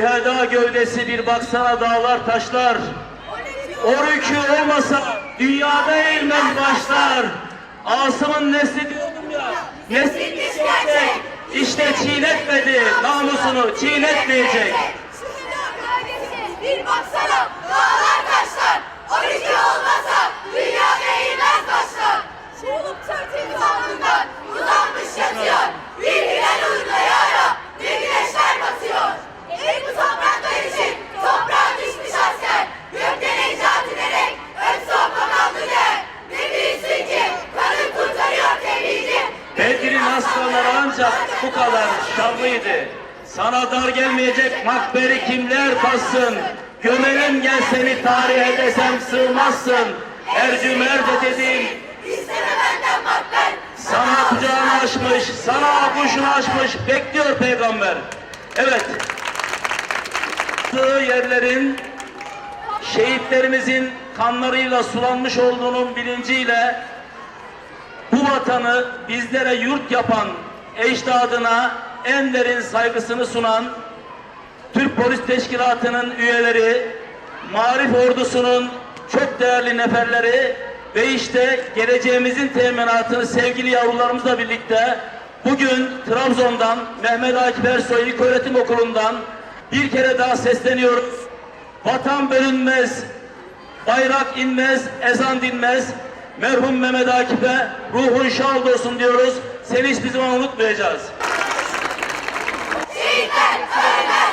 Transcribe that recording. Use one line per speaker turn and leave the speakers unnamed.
feda gövdesi bir baksana dağlar taşlar. O olmasa dünyada eğilmez başlar. Asım'ın nesli diyordum ya. Nesli çiğnetecek. İşte çiğnetmedi. Namusunu çiğnetmeyecek.
Bir baksana
Bedir'in aslanları ancak bu kadar şanlıydı. Sana dar gelmeyecek makberi kimler bassın? Gömelim gel seni tarihe desem sığmazsın. Ercümer de dediğim
İsteme benden makber.
sana kucağını açmış, sana kuşunu açmış bekliyor peygamber. Evet. Yerlerin şehitlerimizin kanlarıyla sulanmış olduğunun bilinciyle bu vatanı bizlere yurt yapan ecdadına en derin saygısını sunan Türk Polis Teşkilatı'nın üyeleri, Marif Ordusu'nun çok değerli neferleri ve işte geleceğimizin teminatını sevgili yavrularımızla birlikte bugün Trabzon'dan Mehmet Akif Ersoy İlköğretim Okulu'ndan bir kere daha sesleniyoruz. Vatan bölünmez, bayrak inmez, ezan dinmez. Merhum Mehmet Akif'e ruhun şad olsun diyoruz. Seni hiçbir zaman unutmayacağız. Şiddet ölmez.